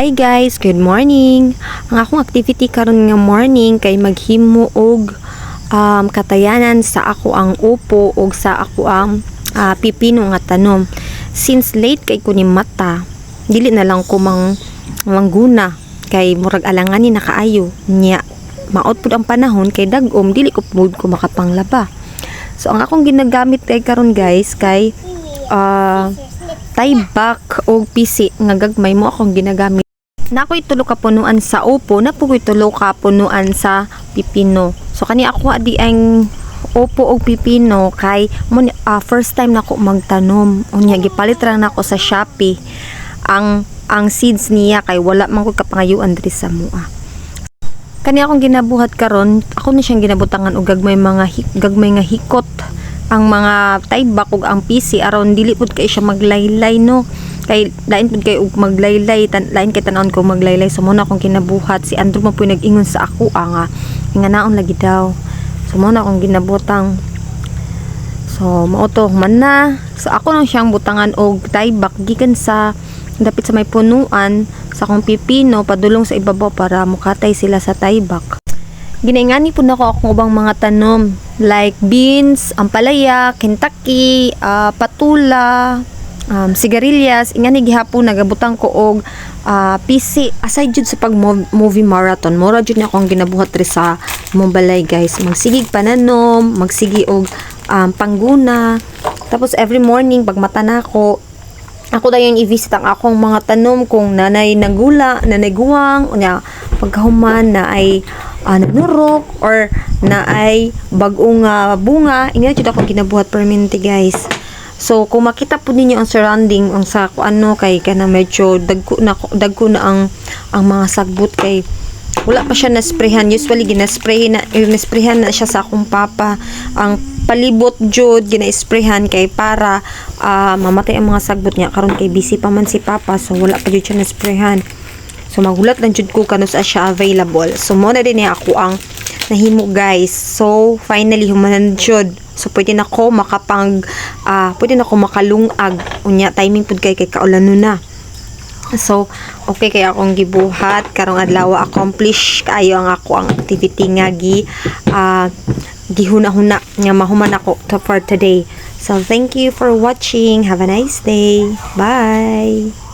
Hi guys, good morning. Ang akong activity karon nga morning kay maghimo og um, katayanan sa ako ang upo og sa ako ang ah, pipino nga tanom. Since late kay ko ni mata, dili na lang ko mang mangguna kay murag alanganin na kaayo nya maot ang panahon kay dagom dili ko pud ko makapanglaba. So ang akong ginagamit kay karon guys kay ah taybak o pisi nga gagmay mo akong ginagamit. Na ako'y tulo ka punuan sa upo, na po tulo ka punuan sa pipino. So kani ako di ang upo o pipino kay mo ni- ah, first time nako magtanom. Unya gipalit ra nako sa Shopee ang ang seeds niya kay wala man ko kapangayuan diri sa mua. Kani akong ginabuhat karon, ako ni siyang ginabutangan og gagmay mga gagmay nga hikot ang mga taybak ug ang PC aron dili pud kay siya maglaylay no kay lain pud kay ug maglaylay tan lain kay tanon ko maglaylay so mo na akong kinabuhat. Si Andrew man po nag-ingon sa ako ah, nga nga naon lagi daw. So mo na akong ginabutang. So mao to man na. So ako nang siyang butangan og taybak gikan sa dapit sa may punuan sa akong pipino padulong sa ibabaw para mukatay sila sa taybak. Ginaingani po na ako akong ubang mga tanom like beans, ampalaya, Kentucky, ah, patula, um, sigarilyas. Ingani gihapon nagabutang ko og ah, PC. Aside jud sa pag mov- movie marathon, mura jud na akong ginabuhat ri sa Mumbalay guys. Magsigig pananom, magsigi og um, pangguna. Tapos every morning pag mata na ako, ako dayon i-visit ang akong mga tanom kung nanay nagula, nanay guwang, unya pagkahuman na ay uh, nagnurok or na ay bagong ah, bunga, ingat jud ako ginabuhat permanente guys. So kung makita po ninyo ang surrounding ang sa ano kay kana medyo dagko na dagko na ang ang mga sagbot kay wala pa siya na-sprayhan. Usually, ginaspray na, ginasprayhan na siya sa akong papa. Ang palibot jud gina-sprayhan kay para ah, mamatay ang mga sagbot niya. Karon kay busy pa man si papa, so wala pa jud siya na-sprayhan. So, magulat lang jud ko kano sa siya available. So, mo na din niya ako ang nahimo guys. So, finally, humanan jud. So, pwede na ko makapang, ah, pwede na ko makalungag. Unya, timing pud kay kay kaulan na. So, okay kaya akong gibuhat karong adlaw accomplish kayo ang ako ang activity nga gi ah, gihuna-huna nga mahuman ako to for today. So, thank you for watching. Have a nice day. Bye.